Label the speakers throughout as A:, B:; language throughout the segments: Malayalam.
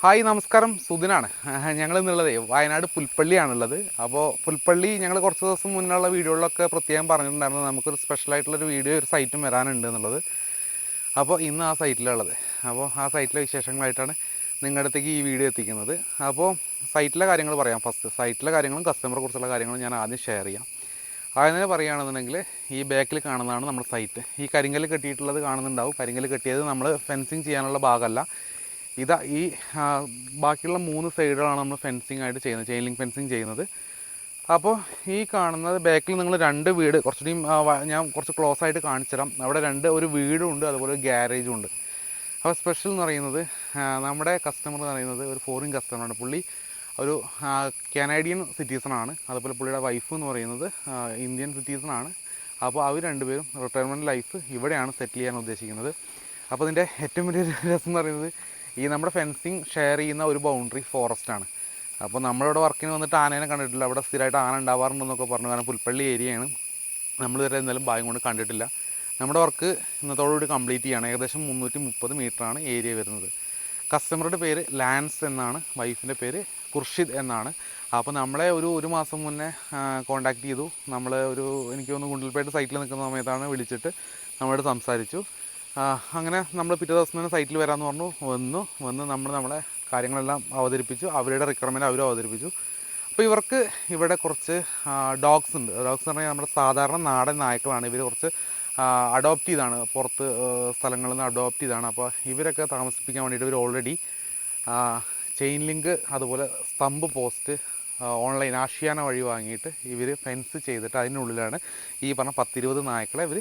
A: ഹായ് നമസ്കാരം. സുദിനാണ്. ഞങ്ങൾ ഇന്നുള്ളത് വയനാട് പുൽപ്പള്ളിയാണുള്ളത്. അപ്പോൾ പുൽപ്പള്ളി ഞങ്ങൾ കുറച്ച് ദിവസം മുന്നുള്ള വീഡിയോകളിലൊക്കെ പ്രത്യേകം പറഞ്ഞിട്ടുണ്ടായിരുന്നു. നമുക്കൊരു സ്പെഷ്യലായിട്ടുള്ളൊരു വീഡിയോ ഒരു സൈറ്റും വരാനുണ്ട് എന്നുള്ളത്. അപ്പോൾ ഇന്ന് ആ സൈറ്റിലുള്ളത് അപ്പോൾ ആ സൈറ്റിലെ വിശേഷങ്ങളായിട്ടാണ് നിങ്ങളുടെ അടുത്തേക്ക് ഈ വീഡിയോ എത്തിക്കുന്നത്. അപ്പോൾ സൈറ്റിലെ കാര്യങ്ങൾ പറയാം. ഫസ്റ്റ് സൈറ്റിലെ കാര്യങ്ങളും കസ്റ്റമറെ കുറിച്ചുള്ള കാര്യങ്ങളും ഞാൻ ആദ്യം ഷെയർ ചെയ്യാം. ആദ്യം തന്നെ പറയുകയാണെന്നുണ്ടെങ്കിൽ ഈ ബാക്കിൽ കാണുന്നതാണ് നമ്മുടെ സൈറ്റ് ഈ കരിങ്കല്ല് കെട്ടിയിട്ടുള്ളത് കാണുന്നുണ്ടാവും. കരിങ്കൽ കെട്ടിയത് നമ്മൾ ഫെൻസിങ് ചെയ്യാനുള്ള ഭാഗമല്ല. ഇതാ ഈ ബാക്കിയുള്ള മൂന്ന് സൈഡുകളാണ് നമ്മൾ ഫെൻസിങ് ആയിട്ട് ചെയ്യുന്നത് ചെയിൻ ലിങ്ക് ഫെൻസിങ് ചെയ്യുന്നത്. അപ്പോൾ ഈ കാണുന്നത് ബാക്കിൽ നിങ്ങൾ രണ്ട് വീട് കുറച്ചുകൂടിയും ഞാൻ കുറച്ച് ക്ലോസ് ആയിട്ട് കാണിച്ചുതരാം. അവിടെ രണ്ട് ഒരു വീടും ഉണ്ട് അതുപോലെ ഒരു ഗ്യാരേജും ഉണ്ട്. അപ്പോൾ സ്പെഷ്യൽ എന്ന് പറയുന്നത് നമ്മുടെ കസ്റ്റമർ എന്ന് പറയുന്നത് ഒരു ഫോറിൻ കസ്റ്റമറാണ് പുള്ളി ഒരു കനേഡിയൻ സിറ്റീസണാണ് അതുപോലെ പുള്ളിയുടെ വൈഫ് എന്ന് പറയുന്നത് ഇന്ത്യൻ സിറ്റീസണാണ് അപ്പോൾ അവർ രണ്ടുപേരും റിട്ടയർമെന്റ് ലൈഫ് ഇവിടെയാണ് സെറ്റിൽ ചെയ്യാൻ ഉദ്ദേശിക്കുന്നത്. അപ്പോൾ ഇതിന്റെ ഏറ്റവും വലിയ രസം എന്ന് പറയുന്നത് ഈ നമ്മുടെ ഫെൻസിങ് ഷെയർ ചെയ്യുന്ന ഒരു ബൗണ്ടറി ഫോറസ്റ്റ് ആണ്. അപ്പോൾ നമ്മളിവിടെ വർക്കിന് വന്നിട്ട് ആനേനെ കണ്ടിട്ടില്ല. അവിടെ സ്ഥിരമായിട്ട് ആന ഉണ്ടാവാറുണ്ടെന്നൊക്കെ പറഞ്ഞു. കാരണം പുൽപ്പള്ളി ഏരിയയാണ്. നമ്മൾ ഇതുവരെ എന്തായാലും ഭാഗ്യം കൊണ്ട് കണ്ടിട്ടില്ല. നമ്മുടെ വർക്ക് ഇന്നത്തോടുകൂടി കംപ്ലീറ്റ് ചെയ്യണം. ഏകദേശം മുന്നൂറ്റി മുപ്പത് മീറ്ററാണ് ഏരിയ വരുന്നത്. കസ്റ്റമറുടെ പേര് ലാൻസ് എന്നാണ്. വൈഫിന്റെ പേര് ഖുർഷിദ് എന്നാണ്. അപ്പോൾ നമ്മളെ ഒരു ഒരു മാസം മുന്നേ കോണ്ടാക്ട് ചെയ്തു. നമ്മൾ ഒരു എനിക്ക് തോന്നുന്നു ഗുണ്ടൽപേട്ട് സൈറ്റിൽ നിൽക്കുന്ന സമയത്താണ് വിളിച്ചിട്ട് നമ്മളോട് സംസാരിച്ചു. അങ്ങനെ നമ്മൾ പിറ്റേ ദിവസം തന്നെ സൈറ്റിൽ വരാമെന്ന് പറഞ്ഞു. വന്നു. വന്ന് നമ്മൾ നമ്മളെ കാര്യങ്ങളെല്ലാം അവതരിപ്പിച്ചു. അവരുടെ റിക്വയർമെന്റ് അവരും അവതരിപ്പിച്ചു. അപ്പോൾ ഇവർക്ക് ഇവിടെ കുറച്ച് ഡോഗ്സ് ഉണ്ട്. ഡോഗ്സ് എന്ന് പറഞ്ഞാൽ നമ്മുടെ സാധാരണ നാടൻ നായ്ക്കളാണ്. ഇവർ കുറച്ച് അഡോപ്റ്റ് ചെയ്താണ്. പുറത്ത് സ്ഥലങ്ങളിൽ നിന്ന് അഡോപ്റ്റ് ചെയ്താണ്. അപ്പോൾ ഇവരൊക്കെ താമസിപ്പിക്കാൻ വേണ്ടിയിട്ട് ഇവർ ഓൾറെഡി ചെയിൻ ലിങ്ക് അതുപോലെ സ്തംഭ് പോസ്റ്റ് ഓൺലൈൻ ആഷ്യാന വഴി വാങ്ങിയിട്ട് ഇവർ ഫെൻസ് ചെയ്തിട്ട് അതിനുള്ളിലാണ് ഈ പറഞ്ഞ പത്തിരുപത് നായ്ക്കളെ ഇവർ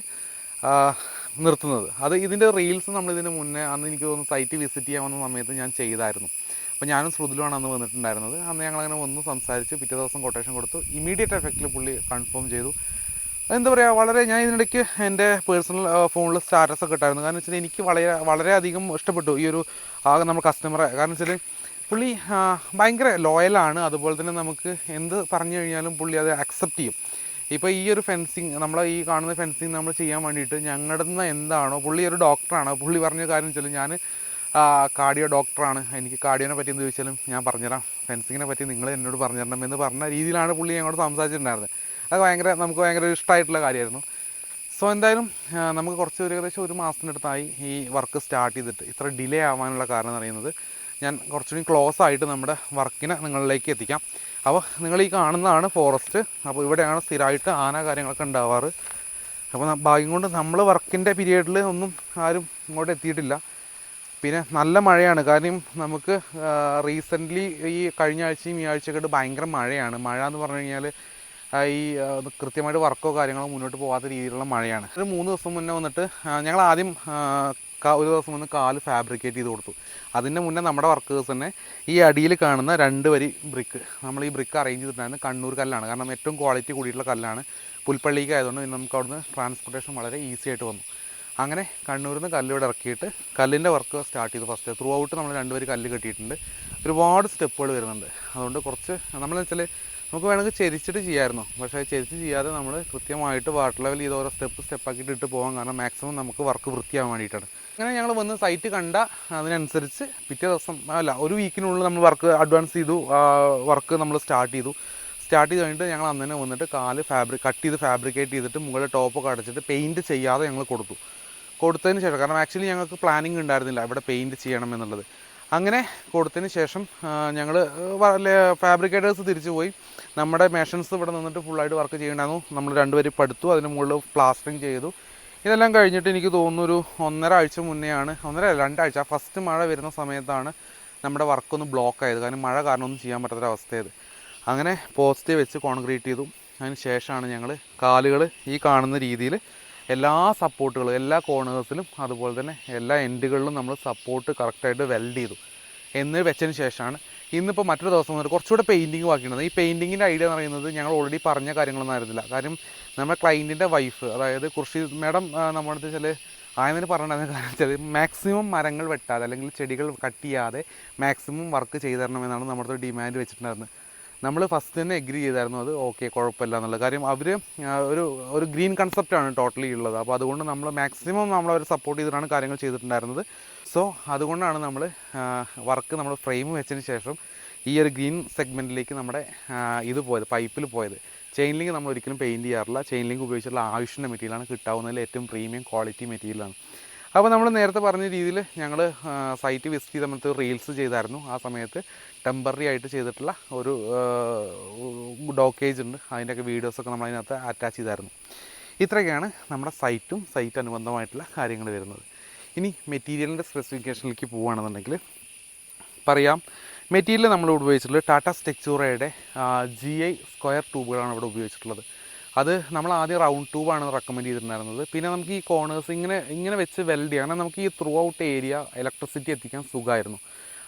A: നിർത്തുന്നത്. അത് ഇതിന്റെ റീൽസ് നമ്മൾ ഇതിന് മുന്നേ അന്ന് എനിക്ക് തോന്നുന്നു സൈറ്റ് വിസിറ്റ് ചെയ്യാൻ വന്ന സമയത്ത് ഞാൻ ചെയ്തായിരുന്നു. അപ്പോൾ ഞാനും ശ്രുതിലുമാണ് അന്ന് വന്നിട്ടുണ്ടായിരുന്നത്. അന്ന് ഞങ്ങളങ്ങനെ വന്ന് സംസാരിച്ച് പിറ്റേ ദിവസം കൊട്ടേഷൻ കൊടുത്തു. ഇമീഡിയറ്റ് എഫക്റ്റിൽ പുള്ളി കൺഫേം ചെയ്തു. എന്താ പറയുക വളരെ ഞാൻ ഇതിനിടയ്ക്ക് എന്റെ പേഴ്സണൽ ഫോണിൽ സ്റ്റാറ്റസ് ഒക്കെ ഇട്ടായിരുന്നു. കാരണം വെച്ചാൽ എനിക്ക് വളരെ വളരെയധികം ഇഷ്ടപ്പെട്ടു ഈ ഒരു നമ്മൾ കസ്റ്റമറെ കാരണം വെച്ചാൽ പുള്ളി ഭയങ്കര ലോയലാണ് അതുപോലെ തന്നെ നമുക്ക് എന്ത് പറഞ്ഞു കഴിഞ്ഞാലും പുള്ളി അത് അക്സെപ്റ്റ് ചെയ്യും. ഇപ്പോൾ ഈ ഒരു ഫെൻസിങ് നമ്മൾ ഈ കാണുന്ന ഫെൻസിങ് നമ്മൾ ചെയ്യാൻ വേണ്ടിയിട്ട് ഞങ്ങളുടെ നിന്ന് എന്താണോ പുള്ളി ഒരു ഡോക്ടറാണ് പുള്ളി പറഞ്ഞ കാര്യം വെച്ചാൽ ഞാൻ കാർഡിയോ ഡോക്ടറാണ് എനിക്ക് കാർഡിയോനെ പറ്റി എന്ത് ചോദിച്ചാലും ഞാൻ പറഞ്ഞുതരാം. ഫെൻസിങ്ങിനെ പറ്റി നിങ്ങൾ എന്നോട് പറഞ്ഞു തരണം എന്ന് പറഞ്ഞ രീതിയിലാണ് പുള്ളി ഞങ്ങളോട് സംസാരിച്ചിട്ടുണ്ടായിരുന്നത്. അത് ഭയങ്കര നമുക്ക് ഭയങ്കര ഇഷ്ടമായിട്ടുള്ള കാര്യമായിരുന്നു. സോ എന്തായാലും നമുക്ക് കുറച്ച് ഒരു ഏകദേശം ഒരു മാസത്തിനടുത്തായി ഈ വർക്ക് സ്റ്റാർട്ട് ചെയ്തിട്ട് ഇത്ര ഡിലേ ആവാനുള്ള കാരണം എന്ന് പറയുന്നത്. ഞാൻ കുറച്ചുകൂടി ക്ലോസ് ആയിട്ട് നമ്മുടെ വർക്കിനെ നിങ്ങളിലേക്ക് എത്തിക്കാം. അപ്പോൾ നിങ്ങൾ ഈ കാണുന്നതാണ് ഫോറസ്റ്റ് അപ്പോൾ ഇവിടെയാണ് സ്ഥിരമായിട്ട് ആന കാര്യങ്ങളൊക്കെ ഉണ്ടാവാറ്. അപ്പോൾ ഭാഗ്യം കൊണ്ട് നമ്മൾ വർക്കിന്റെ പീരീഡിൽ ഒന്നും ആരും ഇങ്ങോട്ട് എത്തിയിട്ടില്ല. പിന്നെ നല്ല മഴയാണ്. കാരണം നമുക്ക് റീസെന്റ്ലി ഈ കഴിഞ്ഞ ആഴ്ചയും ഈ ആഴ്ചയൊക്കെ ഭയങ്കര മഴയാണ്. മഴ എന്ന് പറഞ്ഞു കഴിഞ്ഞാൽ ഈ കൃത്യമായിട്ട് വർക്കോ കാര്യങ്ങളോ മുന്നോട്ട് പോകാത്ത രീതിയിലുള്ള മഴയാണ്. ഒരു മൂന്ന് ദിവസം മുന്നേ വന്നിട്ട് ഞങ്ങൾ ആദ്യം ഒരു ദിവസം വന്ന് കാൽ ഫാബ്രിക്കേറ്റ് ചെയ്ത് കൊടുത്തു. അതിന് മുന്നേ നമ്മുടെ വർക്കേഴ്സ് തന്നെ ഈ അടിയിൽ കാണുന്ന രണ്ട് വരി ബ്രിക്ക് നമ്മൾ ഈ ബ്രിക്ക് അറേഞ്ച് ചെയ്തിട്ടുണ്ടായിരുന്നത് കണ്ണൂർ കല്ലാണ്. കാരണം ഏറ്റവും ക്വാളിറ്റി കൂടിയിട്ടുള്ള കല്ലാണ്. പുൽപ്പള്ളിക്ക് ആയതുകൊണ്ട് നമുക്ക് അവിടുന്ന് ട്രാൻസ്പോർട്ടേഷൻ വളരെ ഈസി ആയിട്ട് വന്നു. അങ്ങനെ കണ്ണൂരിൽ നിന്ന് കല്ലിവിടെ ഇറക്കിയിട്ട് കല്ലിന്റെ വർക്ക് സ്റ്റാർട്ട് ചെയ്തു ഫസ്റ്റ് ത്രൂ ഔട്ട് നമ്മൾ രണ്ടുപേര് കല്ല് കെട്ടിയിട്ടുണ്ട്. ഒരുപാട് സ്റ്റെപ്പുകൾ വരുന്നുണ്ട്. അതുകൊണ്ട് കുറച്ച് നമ്മളെന്ന് വെച്ചാൽ നമുക്ക് വേണമെങ്കിൽ ചെരിച്ചിട്ട് ചെയ്യാമായിരുന്നു. പക്ഷേ ചെരിച്ച് ചെയ്യാതെ നമ്മൾ കൃത്യമായിട്ട് വാട്ടർ ലെവൽ ചെയ്ത് ഓരോ സ്റ്റെപ്പ് സ്റ്റെപ്പാക്കിയിട്ട് ഇട്ട് പോകാൻ കാരണം മാക്സിമം നമുക്ക് വർക്ക് വൃത്തിയാവാൻ വേണ്ടിയിട്ടാണ്. അങ്ങനെ ഞങ്ങൾ വന്ന് സൈറ്റ് കണ്ട അതിനനുസരിച്ച് പിറ്റേ ദിവസം അല്ല ഒരു വീക്കിനുള്ളിൽ നമ്മൾ വർക്ക് അഡ്വാൻസ് ചെയ്തു വർക്ക് നമ്മൾ സ്റ്റാർട്ട് ചെയ്തു. സ്റ്റാർട്ട് ചെയ്ത് കഴിഞ്ഞിട്ട് ഞങ്ങൾ അന്ന് തന്നെ വന്നിട്ട് കാൽ ഫാബ്രിക് കട്ട് ചെയ്ത് ഫാബ്രിക്കേറ്റ് ചെയ്തിട്ട് മുകളിൽ ടോപ്പൊക്കെ അടച്ചിട്ട് പെയിന്റ് ചെയ്യാതെ ഞങ്ങൾ കൊടുത്തു. കൊടുത്തതിന് ശേഷം കാരണം ആക്ച്വലി ഞങ്ങൾക്ക് പ്ലാനിങ് ഉണ്ടായിരുന്നില്ല ഇവിടെ പെയിന്റ് ചെയ്യണം എന്നുള്ളത്. അങ്ങനെ കൊടുത്തതിന് ശേഷം ഞങ്ങൾ ഫാബ്രിക്കേറ്റേഴ്സ് തിരിച്ചു പോയി. നമ്മുടെ മെഷൻസ് ഇവിടെ നിന്നിട്ട് ഫുള്ളായിട്ട് വർക്ക് ചെയ്യണമെന്നു നമ്മൾ രണ്ടുപേരും പടുത്തു അതിന് മുകളിൽ പ്ലാസ്റ്ററിങ് ചെയ്തു. ഇതെല്ലാം കഴിഞ്ഞിട്ട് എനിക്ക് തോന്നുന്നു ഒരു ഒന്നര ആഴ്ച മുന്നെയാണ് ഒന്നര രണ്ടാഴ്ച ഫസ്റ്റ് മഴ വരുന്ന സമയത്താണ് നമ്മുടെ വർക്കൊന്ന് ബ്ലോക്ക് ആയത്. കാരണം മഴ കാരണം ഒന്നും ചെയ്യാൻ പറ്റാത്തൊരവസ്ഥയായത് അങ്ങനെ പോസ്റ്റ് വെച്ച് കോൺക്രീറ്റ് ചെയ്തു. അതിന് ശേഷമാണ് ഞങ്ങൾ കാലുകൾ ഈ കാണുന്ന രീതിയിൽ എല്ലാ സപ്പോർട്ടുകളും എല്ലാ കോർണേഴ്സിലും അതുപോലെ തന്നെ എല്ലാ എൻഡുകളിലും നമ്മൾ സപ്പോർട്ട് കറക്റ്റായിട്ട് വെൽഡ് ചെയ്തു. എന്ന് വെച്ചതിന് ശേഷമാണ് ഇന്നിപ്പോൾ മറ്റൊരു ദിവസം വന്നിട്ട് കുറച്ചുകൂടെ പെയിന്റിങ് ബാക്കിയുണ്ട്. ഈ പെയിന്റിങ്ങിന്റെ ഐഡിയ എന്ന് പറയുന്നത് ഞങ്ങൾ ഓൾറെഡി പറഞ്ഞ കാര്യങ്ങളൊന്നും ആയിരുന്നില്ല. കാര്യം നമ്മുടെ ക്ലൈന്റിന്റെ വൈഫ് അതായത് കൃഷി മാഡം നമ്മുടെ അടുത്ത് വെച്ചാൽ ആയതിന് പറഞ്ഞത് കാരണം വെച്ചാൽ മാക്സിമം മരങ്ങൾ വെട്ടാതെ അല്ലെങ്കിൽ ചെടികൾ കട്ട് ചെയ്യാതെ മാക്സിമം വർക്ക് ചെയ്തു തരണമെന്നാണ് നമ്മുടെ ഡിമാൻഡ് വെച്ചിട്ടുണ്ടായിരുന്നത്. നമ്മൾ ഫസ്റ്റ് തന്നെ എഗ്രി ചെയ്തായിരുന്നു അത് ഓക്കെ കുഴപ്പമില്ല എന്നുള്ളത്. കാര്യം അവർ ഒരു ഒരു ഗ്രീൻ കൺസെപ്റ്റാണ് ടോട്ടലി ഉള്ളത്. അപ്പോൾ അതുകൊണ്ട് നമ്മൾ മാക്സിമം നമ്മൾ അവർ സപ്പോർട്ട് ചെയ്തിട്ടാണ് കാര്യങ്ങൾ ചെയ്തിട്ടുണ്ടായിരുന്നത്. സോ അതുകൊണ്ടാണ് നമ്മൾ വർക്ക് നമ്മൾ ഫ്രെയിം വെച്ചതിന് ശേഷം ഈ ഒരു ഗ്രീൻ സെഗ്മെന്റിലേക്ക് നമ്മുടെ ഇത് പോയത് പൈപ്പിൽ പോയത്. ചെയിൻ ലിങ്ക് നമ്മൾ ഒരിക്കലും പെയിന്റ് ചെയ്യാറില്ല. ചെയിൻ ലിങ്ക് ഉപയോഗിച്ചുള്ള ആവശ്യത്തിന്റെ മെറ്റീരിയലാണ് കിട്ടാവുന്നതിൽ ഏറ്റവും പ്രീമിയം ക്വാളിറ്റി മെറ്റീരിയലാണ് അപ്പോൾ നമ്മൾ നേരത്തെ പറഞ്ഞ രീതിയിൽ ഞങ്ങൾ സൈറ്റ് വിസിറ്റ് ചെയ്ത സമയത്ത് റീൽസ് ചെയ്തായിരുന്നു. ആ സമയത്ത് ടെമ്പററി ആയിട്ട് ചെയ്തിട്ടുള്ള ഒരു ഡോക്കേജ് ഉണ്ട്. അതിന്റെയൊക്കെ വീഡിയോസൊക്കെ നമ്മൾ അതിനകത്ത് അറ്റാച്ച് ചെയ്തായിരുന്നു. ഇത്രയൊക്കെയാണ് നമ്മുടെ സൈറ്റും സൈറ്റ് അനുബന്ധമായിട്ടുള്ള കാര്യങ്ങൾ വരുന്നത്. ഇനി മെറ്റീരിയലിന്റെ സ്പെസിഫിക്കേഷനിലേക്ക് പോവുകയാണെന്നുണ്ടെങ്കിൽ പറയാം. മെറ്റീരിയൽ നമ്മൾ ഉപയോഗിച്ചിട്ടുള്ളത് ടാറ്റ സ്റ്റെക്ചൂറയുടെ ജി ഐ സ്ക്വയർ ട്യൂബുകളാണ് ഇവിടെ ഉപയോഗിച്ചിട്ടുള്ളത്. അത് നമ്മൾ ആദ്യം റൗണ്ട് ട്യൂബാണ് റെക്കമെൻഡ് ചെയ്തിട്ടുണ്ടായിരുന്നത്. പിന്നെ നമുക്ക് ഈ കോർണേഴ്സ് ഇങ്ങനെ ഇങ്ങനെ വെച്ച് വെൽഡ് ചെയ്യാം. കാരണം നമുക്ക് ഈ ത്രൂ ഔട്ട് ഏരിയ ഇലക്ട്രിസിറ്റി എത്തിക്കാൻ സുഖമായിരുന്നു.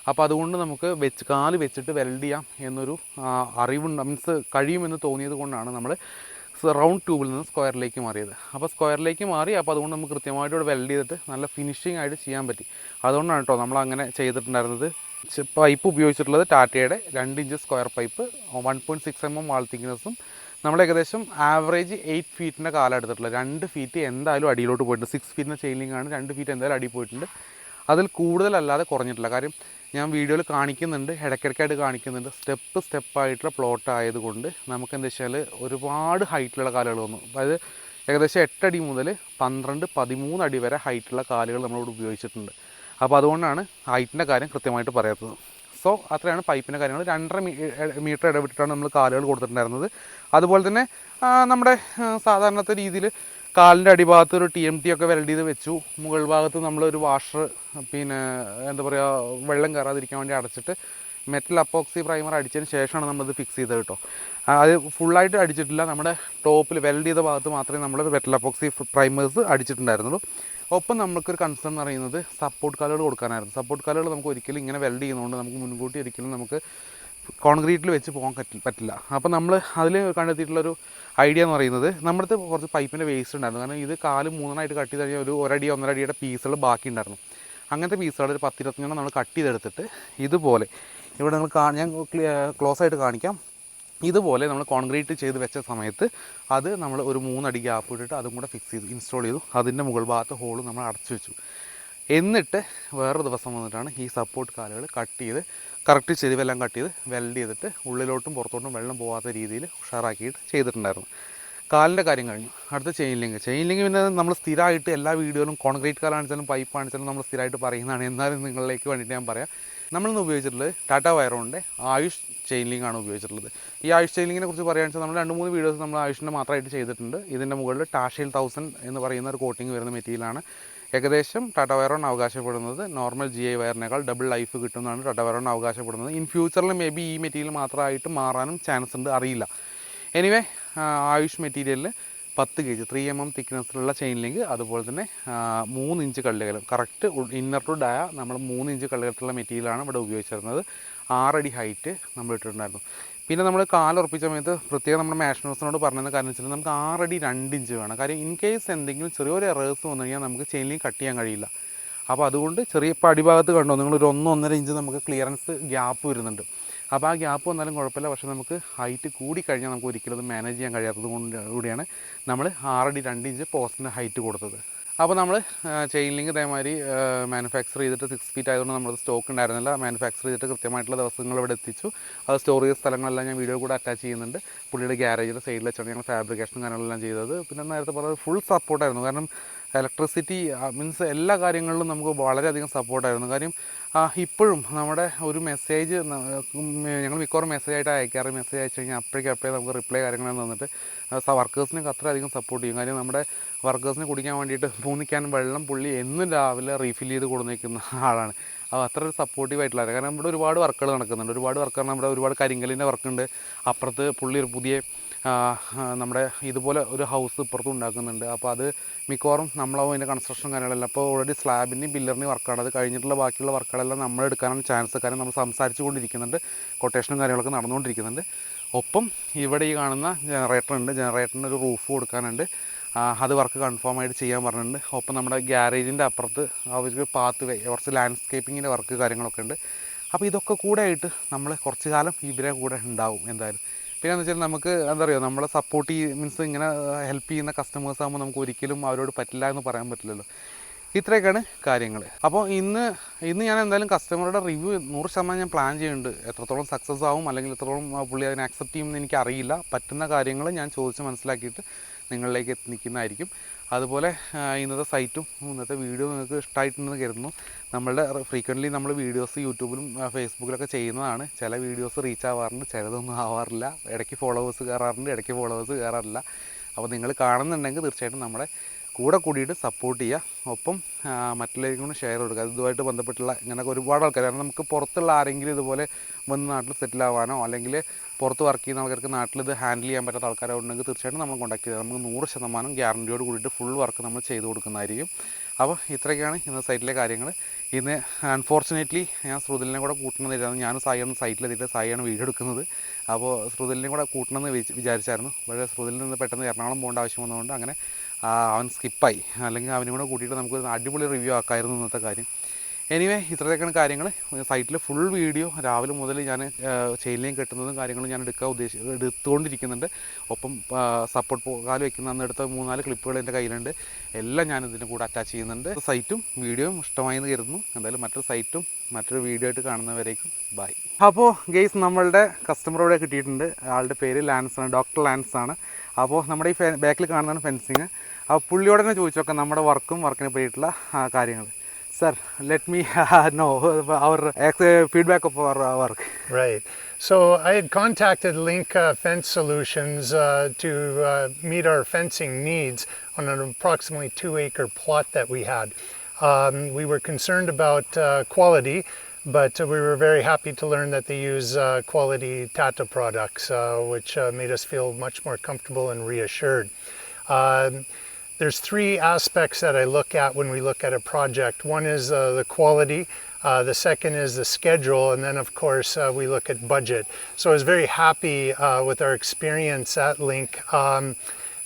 A: അപ്പോൾ അതുകൊണ്ട് നമുക്ക് വെച്ച് കാൽ വെച്ചിട്ട് വെൽഡ് ചെയ്യാം എന്നൊരു അറിവുണ്ട്. മീൻസ് കഴിയുമെന്ന് തോന്നിയത് കൊണ്ടാണ് നമ്മൾ റൗണ്ട് ട്യൂബിൽ നിന്ന് സ്ക്വയറിലേക്ക് മാറിയത്. അപ്പോൾ സ്ക്വയറിലേക്ക് മാറി അപ്പോൾ അതുകൊണ്ട് നമുക്ക് കൃത്യമായിട്ട് ഇവിടെ വെൽഡ് ചെയ്തിട്ട് നല്ല ഫിനിഷിംഗ് ആയിട്ട് ചെയ്യാൻ പറ്റി. അതുകൊണ്ടാണ് കേട്ടോ നമ്മൾ അങ്ങനെ ചെയ്തിട്ടുണ്ടായിരുന്നത്. പൈപ്പ് ഉപയോഗിച്ചിട്ടുള്ളത് ടാറ്റയുടെ രണ്ട് inch square pipe one point six M M wall തിക്നെസ്സും നമ്മൾ ഏകദേശം ആവറേജ് എയ്റ്റ് ഫീറ്റിന്റെ കാലം എടുത്തിട്ടുള്ളത്. രണ്ട് ഫീറ്റ് എന്തായാലും അടിയിലോട്ട് പോയിട്ടുണ്ട്. സിക്സ് ഫീറ്റിന്റെ ചെയിലിംഗ് ആണ് രണ്ട് ഫീറ്റ് എന്തായാലും അടി പോയിട്ടുണ്ട്. അതിൽ കൂടുതലല്ലാതെ കുറഞ്ഞിട്ടില്ല. കാര്യം ഞാൻ വീഡിയോയിൽ കാണിക്കുന്നുണ്ട് ഇടയ്ക്കിടയ്ക്കായിട്ട് കാണിക്കുന്നുണ്ട്. സ്റ്റെപ്പ് സ്റ്റെപ്പായിട്ടുള്ള പ്ലോട്ട് ആയതുകൊണ്ട് നമുക്ക് എന്താ വെച്ചാൽ ഒരുപാട് ഹൈറ്റിലുള്ള കാലുകൾ വന്നു. അതായത് ഏകദേശം എട്ടടി മുതൽ പന്ത്രണ്ട് പതിമൂന്ന് അടി വരെ ഹൈറ്റുള്ള കാലുകൾ നമ്മളിവിടെ ഉപയോഗിച്ചിട്ടുണ്ട്. അപ്പോൾ അതുകൊണ്ടാണ് ഹൈറ്റിന്റെ കാര്യം കൃത്യമായിട്ട് പറയാത്തത്. സോ അത്രയാണ് പൈപ്പിന്റെ കാര്യങ്ങൾ. രണ്ടര മീറ്റർ ഇടവിട്ടിട്ടാണ് നമ്മൾ കാലുകൾ കൊടുത്തിട്ടുണ്ടായിരുന്നത്. അതുപോലെ തന്നെ നമ്മുടെ സാധാരണത്തെ രീതിയിൽ കാലിന്റെ അടിഭാഗത്ത് ഒരു ടി എം ടി ഒക്കെ വെൽഡ് ചെയ്ത് വെച്ചു. മുകൾ ഭാഗത്ത് നമ്മളൊരു വാഷർ പിന്നെ എന്താ പറയുക വെള്ളം കയറാതിരിക്കാൻ വേണ്ടി അടച്ചിട്ട് മെറ്റൽ അപ്പോക്സി പ്രൈമർ അടിച്ചതിന് ശേഷമാണ് നമ്മളിത് ഫിക്സ് ചെയ്തത് കേട്ടോ. അത് ഫുള്ളായിട്ട് അടിച്ചിട്ടില്ല. നമ്മുടെ ടോപ്പിൽ വെൽഡ് ചെയ്ത ഭാഗത്ത് മാത്രമേ നമ്മൾ മെറ്റൽ അപ്പോക്സി പ്രൈമേഴ്സ് അടിച്ചിട്ടുണ്ടായിരുന്നുള്ളൂ. ഒപ്പം നമുക്കൊരു കൺസേൺ എന്ന് പറയുന്നത് സപ്പോർട്ട് കാലുകൾ കൊടുക്കാനായിരുന്നു. സപ്പോർട്ട് കാലുകൾ നമുക്ക് ഒരിക്കലും ഇങ്ങനെ വെൽഡ് ചെയ്യുന്നതുകൊണ്ട് നമുക്ക് മുൻകൂട്ടി ഒരിക്കലും നമുക്ക് കോൺക്രീറ്റിൽ വെച്ച് പോകാൻ പറ്റി പറ്റില്ല. അപ്പോൾ നമ്മൾ അതിൽ കണ്ടെത്തിയിട്ടുള്ളൊരു ഐഡിയ എന്ന് പറയുന്നത് നമ്മുടെ കുറച്ച് പൈപ്പിന്റെ വേസ്റ്റ് ഉണ്ടായിരുന്നു. കാരണം ഇത് കാൽ മൂന്നെണ്ണമായിട്ട് കട്ട് ചെയ്ത് കഴിഞ്ഞാൽ ഒരു ഒരടി ഒന്നര അടിയുടെ പീസുകൾ ബാക്കി ഉണ്ടായിരുന്നു. അങ്ങനത്തെ പീസുകൾ ഒരു പത്തിരുപത്തഞ്ചെണ്ണം നമ്മൾ കട്ട് ചെയ്തെടുത്തിട്ട് ഇതുപോലെ ഇവിടെ നിങ്ങൾ കാ ഞാൻ ക്ലോസ് ആയിട്ട് കാണിക്കാം. ഇതുപോലെ നമ്മൾ കോൺക്രീറ്റ് ചെയ്ത് വെച്ച സമയത്ത് അത് നമ്മൾ ഒരു മൂന്നടി ഗ്യാപ്പ് ഇട്ടിട്ട് അതും കൂടെ ഫിക്സ് ചെയ്തു ഇൻസ്റ്റാൾ ചെയ്തു. അതിന്റെ മുകൾ ഭാഗത്ത് ഹോളും നമ്മൾ അടച്ചു വെച്ചു. എന്നിട്ട് വേറൊരു ദിവസം വന്നിട്ടാണ് ഈ സപ്പോർട്ട് കാലുകൾ കട്ട് ചെയ്ത് കറക്റ്റ് ചെരിവെല്ലാം കട്ട് ചെയ്ത് വെൽഡ് ചെയ്തിട്ട് ഉള്ളിലോട്ടും പുറത്തോട്ടും വെള്ളം പോകാത്ത രീതിയിൽ ഉഷാറാക്കിയിട്ട് ചെയ്തിട്ടുണ്ടായിരുന്നു. കാലിന്റെ കാര്യം കഴിഞ്ഞു. അടുത്ത ചെയിൻ ലിങ്ക് ചെയിൻ ലിങ്ക് പിന്നെ നമ്മൾ സ്ഥിരമായിട്ട് എല്ലാ വീഡിയോയിലും കോൺക്രീറ്റ് കാലാണിച്ചാലും പൈപ്പ് ആണിച്ചാലും നമ്മൾ സ്ഥിരമായിട്ട് പറയുന്നതാണ്. എന്നാലും നിങ്ങളിലേക്ക് വേണ്ടിയിട്ട് ഞാൻ പറയാം. നമ്മളിന്ന് ഉപയോഗിച്ചിട്ടുള്ളത് ടാറ്റ വയറോണിന്റെ ആയുഷ് ചെയിൻ ലിങ്ക് ആണ് ഉപയോഗിച്ചിട്ടുള്ളത്. ഈ ആയുഷ് ചെയിൻ ലിങ്കിനെ കുറിച്ച് പറയുകയാണെന്ന് നമ്മൾ രണ്ട് മൂന്ന് വീഡിയോസ് നമ്മൾ ആയുഷിന്റെ മാത്രമായിട്ട് ചെയ്തിട്ടുണ്ട്. ഇതിന്റെ മുകളിൽ ടാഷയിൽ തൗസൻഡ് എന്ന് പറയുന്ന ഒരു കോട്ടിങ് വരുന്ന മെറ്റീരിയലാണ് ഏകദേശം ടാറ്റ വയറോൺ അവകാശപ്പെടുന്നത് നോർമൽ ജി ഐ വയറിനേക്കാൾ ഡബിൾ ലൈഫ് കിട്ടുന്നതാണ് ടാറ്റ വയറോൺ അവകാശപ്പെടുന്നത്. ഇൻ ഫ്യൂച്ചറിൽ മേ ബി ഈ മെറ്റീരിയൽ മാത്രമായിട്ട് മാറാനും ചാൻസ് ഉണ്ട് അറിയില്ല. എനിവേ ആയുഷ് മെറ്റീരിയലിൽ പത്ത് K G three M M തിക്നെസ്സിലുള്ള chain link അതുപോലെ തന്നെ മൂന്ന് ഇഞ്ച് കള്ളികലം. കറക്റ്റ് ഇന്നർ ടു ഡയ നമ്മൾ മൂന്ന് ഇഞ്ച് കള്ളികലത്തുള്ള മെറ്റീരിയലാണ് ഇവിടെ ഉപയോഗിച്ചിരുന്നത്. ആറടി ഹൈറ്റ് നമ്മൾ ഇട്ടിട്ടുണ്ടായിരുന്നു. പിന്നെ നമ്മൾ കാലുറപ്പിച്ച സമയത്ത് പ്രത്യേകം നമ്മുടെ മാഷനോസിനോട് പറഞ്ഞത് കാരണം വെച്ചാൽ നമുക്ക് ആറടി രണ്ട് ഇഞ്ച് വേണം. കാര്യം ഇൻ കേസ് എന്തെങ്കിലും ചെറിയൊരു എറേഴ്സ് വന്നു കഴിഞ്ഞാൽ നമുക്ക് ലിങ്ക് കട്ട് ചെയ്യാൻ കഴിയില്ല. അപ്പോൾ അതുകൊണ്ട് ചെറിയ ഇപ്പോൾ അടിഭാഗത്ത് കണ്ടോ? നിങ്ങൾ ഒരു ഒന്ന് ഒന്നര ഇഞ്ച് നമുക്ക് ക്ലിയറൻസ് ഗ്യാപ്പ് വരുന്നുണ്ട്. അപ്പോൾ ആ ഗ്യാപ്പ് വന്നാലും കുഴപ്പമില്ല. പക്ഷേ നമുക്ക് ഹൈറ്റ് കൂടി കഴിഞ്ഞാൽ നമുക്ക് ഒരിക്കലും അത് മാനേജ് ചെയ്യാൻ കഴിയാത്തത് കൊണ്ട് കൂടിയാണ് നമ്മൾ ആറടി രണ്ട് ഇഞ്ച് പോസ്റ്റിന് ഹൈറ്റ് കൊടുത്തത്. അപ്പോൾ നമ്മൾ ചെയിൻ ലിങ്ക് ഇതേമാതിരി മാനുഫാക്ചർ ചെയ്തിട്ട് സിക്സ് ഫീറ്റ് ആയതുകൊണ്ട് നമ്മൾ സ്റ്റോക്ക് ഉണ്ടായിരുന്നില്ല. മാനുഫാക്ചർ ചെയ്തിട്ട് കൃത്യമായിട്ടുള്ള ദിവസങ്ങൾ ഇവിടെ എത്തിച്ചു. അത് സ്റ്റോർ ചെയ്ത സ്ഥലങ്ങളെല്ലാം ഞാൻ വീഡിയോ കൂടെ അറ്റാച്ച് ചെയ്യുന്നുണ്ട്. പുള്ളിയുടെ ഗ്യാരേജിന്റെ സൈഡിൽ വെച്ചാണ് ഞങ്ങൾ ഫാബ്രിക്കേഷനും കാര്യങ്ങളെല്ലാം ചെയ്തത്. പിന്നെ നേരത്തെ പറഞ്ഞത് ഫുൾ സപ്പോർട്ടായിരുന്നു കാരണം ഇലക്ട്രിസിറ്റി മീൻസ് എല്ലാ കാര്യങ്ങളിലും നമുക്ക് വളരെയധികം സപ്പോർട്ടായിരുന്നു കാര്യം ഇപ്പോഴും നമ്മുടെ ഒരു മെസ്സേജ് ഞങ്ങൾ മിക്കവാറും മെസ്സേജ് ആയിട്ട് അയക്കാറ്. മെസ്സേജ് അയച്ചു കഴിഞ്ഞാൽ അപ്പോഴേക്കും അപ്പോഴേ നമുക്ക് റിപ്ലൈ കാര്യങ്ങളും തന്നിട്ട് വർക്കേഴ്സിനൊക്കെ അത്രയധികം സപ്പോർട്ട് ചെയ്യും. കാര്യം നമ്മുടെ വർക്കേഴ്സിന് കുടിക്കാൻ വേണ്ടിയിട്ട് പൂന്നിക്കാൻ വെള്ളം പുള്ളി എന്നും രാവിലെ റീഫിൽ ചെയ്ത് കൊടുന്നേക്കുന്ന ആളാണ്. അപ്പോൾ അത്ര ഒരു സപ്പോർട്ടീവ് ആയിട്ടുള്ള. കാരണം ഇവിടെ ഒരുപാട് വർക്കുകൾ നടക്കുന്നുണ്ട്. ഒരുപാട് വർക്കുകൾ നമ്മുടെ ഒരുപാട് കരിങ്കലിന്റെ വർക്കുണ്ട് അപ്പുറത്ത് പുള്ളി ഒരു പുതിയ നമ്മുടെ ഇതുപോലെ ഒരു ഹൗസ് ഇപ്പുറത്തും ഉണ്ടാക്കുന്നുണ്ട്. അപ്പോൾ അത് മിക്കവാറും നമ്മളാവും അതിന്റെ കൺസ്ട്രക്ഷൻ കാര്യങ്ങളെല്ലാം. അപ്പോൾ ഓൾറെഡി സ്ലാബിന്റെയും ബില്ലറിന്റെയും വർക്കാണ് അത് കഴിഞ്ഞിട്ടുള്ള ബാക്കിയുള്ള വർക്കുകളെല്ലാം നമ്മൾ എടുക്കാനാണ് ചാൻസ് കാര്യം നമ്മൾ സംസാരിച്ചു കൊണ്ടിരിക്കുന്നുണ്ട് കൊട്ടേഷനും കാര്യങ്ങളൊക്കെ നടന്നുകൊണ്ടിരിക്കുന്നുണ്ട്. ഒപ്പം ഇവിടെ ഈ കാണുന്ന ജനറേറ്ററുണ്ട് ജനറേറ്ററിന് ഒരു റൂഫ് കൊടുക്കാനുണ്ട്. അത് വർക്ക് കൺഫേം ആയിട്ട് ചെയ്യാൻ പറഞ്ഞിട്ടുണ്ട്. ഒപ്പം നമ്മുടെ ഗ്യാരേജിന്റെ അപ്പുറത്ത് അവർക്ക് പാത്ത് വേ കുറച്ച് ലാൻഡ്സ്കേപ്പിങ്ങിന്റെ വർക്ക് കാര്യങ്ങളൊക്കെ ഉണ്ട്. അപ്പോൾ ഇതൊക്കെ കൂടെ ആയിട്ട് നമ്മൾ കുറച്ച് കാലം ഇവരെ കൂടെ ഉണ്ടാവും എന്തായാലും. പിന്നെ എന്ന് വെച്ചാൽ നമുക്ക് എന്താ പറയുക നമ്മളെ സപ്പോർട്ട് ചെയ്യും മീൻസ് ഇങ്ങനെ ഹെൽപ്പ് ചെയ്യുന്ന കസ്റ്റമേഴ്സ് ആകുമ്പോൾ നമുക്ക് ഒരിക്കലും അവരോട് പറ്റില്ല എന്ന് പറയാൻ പറ്റില്ലല്ലോ. ഇത്രയൊക്കെയാണ് കാര്യങ്ങൾ അപ്പോൾ ഇന്ന് ഇന്ന് ഞാൻ എന്തായാലും കസ്റ്റമറുടെ റിവ്യൂ നൂറ് ശതമാനം ഞാൻ പ്ലാൻ ചെയ്യുന്നുണ്ട്. എത്രത്തോളം സക്സസ് ആവും അല്ലെങ്കിൽ എത്രത്തോളം പുള്ളി അതിനെ അക്സെപ്റ്റ് ചെയ്യുമെന്ന് എനിക്ക് അറിയില്ല. പറ്റുന്ന കാര്യങ്ങൾ ഞാൻ ചോദിച്ച് മനസ്സിലാക്കിയിട്ട് നിങ്ങളിലേക്ക് എത്തിക്കുന്നതായിരിക്കും അതുപോലെ ഇന്നത്തെ സൈറ്റും ഇന്നത്തെ വീഡിയോ നിങ്ങൾക്ക് ഇഷ്ടമായിട്ടുണ്ടെന്ന് കരുതുന്നു. നമ്മളുടെ ഫ്രീക്വന്റ്ലി നമ്മൾ വീഡിയോസ് യൂട്യൂബിലും ഫേസ്ബുക്കിലൊക്കെ ചെയ്യുന്നതാണ്. ചില വീഡിയോസ് റീച്ച് ആവാറുണ്ട് ചിലതൊന്നും ആവാറില്ല. ഇടയ്ക്ക് ഫോളോവേഴ്സ് കയറാറുണ്ട് ഇടയ്ക്ക് ഫോളോവേഴ്സ് കയറാറില്ല. അപ്പോൾ നിങ്ങൾ കാണുന്നുണ്ടെങ്കിൽ തീർച്ചയായിട്ടും നമ്മുടെ കൂടെ കൂടിയിട്ട് സപ്പോർട്ട് ചെയ്യുക. ഒപ്പം മറ്റുള്ളവർക്കും ഷെയർ കൊടുക്കുക. ഇതുമായിട്ട് ബന്ധപ്പെട്ടുള്ള ഇങ്ങനെയൊക്കെ ഒരുപാട് ആൾക്കാർ കാരണം നമുക്ക് പുറത്തുള്ള ആരെങ്കിലും ഇതുപോലെ വന്ന് നാട്ടിൽ സെറ്റിൽ ആവാനോ അല്ലെങ്കിൽ പുറത്ത് വർക്ക് ചെയ്യുന്ന ആൾക്കാർക്ക് നാട്ടിൽ ഇത് ഹാൻഡിൽ ചെയ്യാൻ പറ്റാത്ത ആൾക്കാരുണ്ടെങ്കിൽ തീർച്ചയായിട്ടും നമ്മൾ കോൺടാക്ട് ചെയ്താൽ നമുക്ക് നൂറ് ശതമാനം ഗ്യാരണ്ടിയോട് കൂടിയിട്ട് ഫുൾ വർക്ക് നമ്മൾ ചെയ്ത് കൊടുക്കുന്നതായിരിക്കും. അപ്പോൾ ഇത്രയൊക്കെയാണ് ഇന്ന് സൈറ്റിലെ കാര്യങ്ങൾ. ഇന്ന് അൺഫോർച്ചുനേറ്റ്ലി ഞാൻ ശ്രുതിലിനെ കൂടെ കൂട്ടണമെന്നില്ലായിരുന്നു ഞാനും സായിയാണ് സൈറ്റിലെത്തിയിട്ട് സായിയാണ് വീഡിയോ എടുക്കുന്നത്. അപ്പോൾ ശ്രുതിലിനെ കൂടെ കൂട്ടണമെന്ന് വിചാ- വിചാരിച്ചായിരുന്നു. പക്ഷേ ശ്രുതിലിൽ നിന്ന് പെട്ടെന്ന് എറണാകുളം പോകേണ്ട ആവശ്യം വന്നതുകൊണ്ട് അങ്ങനെ അവൻ സ്കിപ്പായി അല്ലെങ്കിൽ അവനും കൂടെ കൂട്ടിയിട്ട് നമുക്ക് അടിപൊളി റിവ്യൂ ആക്കായിരുന്നു ഇന്നത്തെ കാര്യം. എനിവേ ഇത്രയൊക്കെയാണ് കാര്യങ്ങൾ സൈറ്റിൽ ഫുൾ വീഡിയോ രാവിലെ മുതൽ ഞാൻ ചെയിലിനെയും കെട്ടുന്നതും കാര്യങ്ങളും ഞാൻ എടുക്കാൻ ഉദ്ദേശി എടുത്തുകൊണ്ടിരിക്കുന്നുണ്ട് ഒപ്പം സപ്പോർട്ട് കാൽ വെക്കുന്ന അന്ന് എടുത്ത മൂന്നാൽ ക്ലിപ്പുകൾ എന്റെ കയ്യിലുണ്ട്. എല്ലാം ഞാൻ ഇതിന്റെ കൂടെ അറ്റാച്ച് ചെയ്യുന്നുണ്ട്. സൈറ്റും വീഡിയോയും ഇഷ്ടമായി എന്ന് കരുതുന്നു. എന്തായാലും മറ്റൊരു സൈറ്റും മറ്റൊരു വീഡിയോ ആയിട്ട് കാണുന്നവരേക്കും ബൈ അപ്പോൾ ഗെയ്സ് നമ്മളുടെ കസ്റ്റമറോടെ കിട്ടിയിട്ടുണ്ട്. ആളുടെ പേര് ലാൻസ് ആണ്. ഡോക്ടർ ലാൻസ് ആണ്. അപ്പോൾ നമ്മുടെ ഈ ബാക്കിൽ കാണുന്നതാണ് ഫെൻസിങ് അപ്പോൾ പുള്ളിയോടെ തന്നെ ചോദിച്ചു നോക്കാം നമ്മുടെ വർക്കും വർക്കിനെ പറ്റിയിട്ടുള്ള കാര്യങ്ങൾ sir, let me know our uh, feedback of our uh, work.
B: Right. So I had contacted Link uh, Fence Solutions to meet our fencing needs on an approximately two acre plot that we had. Um, we were concerned about quality but we were very happy to learn that they use uh, quality Tata products, uh, which uh, made us feel much more comfortable and reassured. Um, there's three aspects that I look at when we look at a project. One is uh, the quality, uh, the second is the schedule, and then of course uh, we look at budget. So I was very happy uh, with our experience at Link um,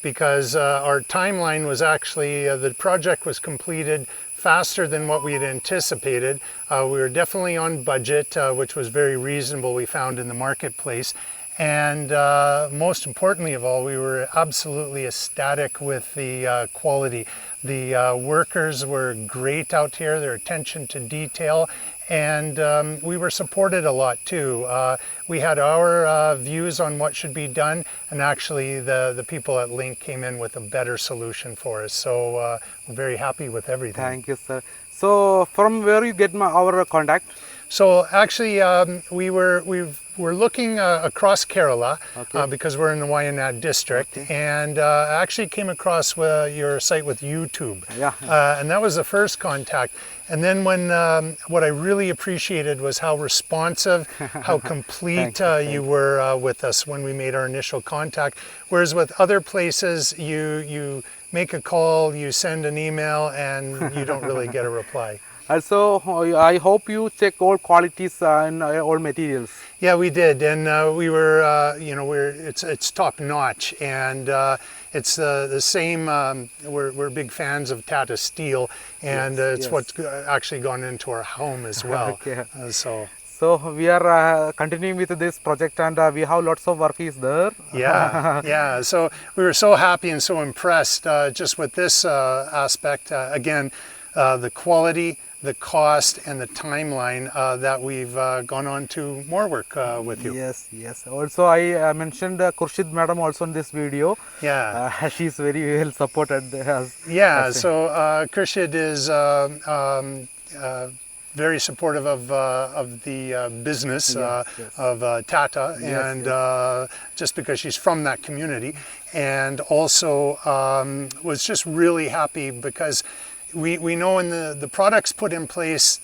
B: because uh, our timeline was actually uh, the project was completed faster than what we had anticipated. We were definitely on budget, which was very reasonable. We found in the marketplace. And uh, most importantly of all, we were absolutely ecstatic with the uh, quality. The uh, workers were great out here, their attention to detail, and um, we were supported a lot too. Uh, we had our uh, views on what should be done, and actually, the, the people at Link came in with a better solution for us. So uh, we're very happy with everything.
A: Thank you, sir. So, from where you get my, our contact?
B: So actually, um, we were we've were looking uh, across Kerala uh, because we're in the Wayanad district, and uh, I actually came across uh, your site with YouTube,
A: Yeah.
B: uh, and that was the first contact. And then when um, what I really appreciated was how responsive, how complete uh, you were uh, with us when we made our initial contact. Whereas with other places, you you make a call, you send an email, and you don't really get a reply.
A: Also, I hope you check all qualities and uh, all materials.
B: Yeah, we did, and uh, we were, uh, you know, we're it's it's top notch, and uh, it's uh, the same. Um, we're we're big fans of Tata Steel, and uh, it's
A: yes.
B: what's actually gone into our home as well.
A: Okay.
B: Uh, so
A: So we are uh, continuing with this project, and uh, we have lots of work is there.
B: yeah, yeah. So we were so happy and so impressed uh, just with this uh, aspect. Uh, again, uh, the quality, the cost, and the timeline uh, that we've uh, gone on to more work uh, with you.
A: Yes, yes. Also, I uh, mentioned uh, Kurshid madam also in this video.
B: Yeah.
A: Uh, she is very well supported us.
B: Yeah, so uh, Kurshid is um, um, uh, very supportive of, uh, of the uh, business uh,
A: yes.
B: of uh, Tata,
A: Yes,
B: and
A: yes.
B: Uh, just because she's from that community, and also um, was just really happy because we, we know when the, the product's put in place,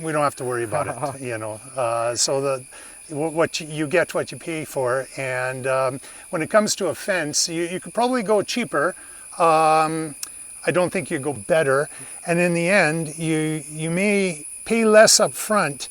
B: we don't have to worry about it, you know. Uh, so the what you, you get what you pay for, and um, when it comes to a fence, you, you could probably go cheaper. Um, I don't think you go better. And in the end, you you may pay less up front,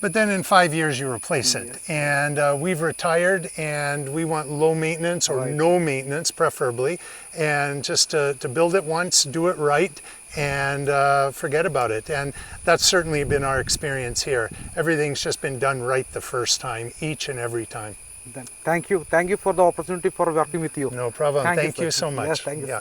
B: but then in five years you replace it. And uh, we've retired, and we want low maintenance or no maintenance, preferably, and just to, to build it once, do it right, and uh, forget about it. And that's certainly been our experience here. Everything's just been done right the first time, each and every time.
A: Then, thank you. Thank you for the opportunity for working with you.
B: No problem.
A: Thank you,
B: Thank, you,
A: sir.
B: so much.
A: Yes, thank you,
B: Yeah.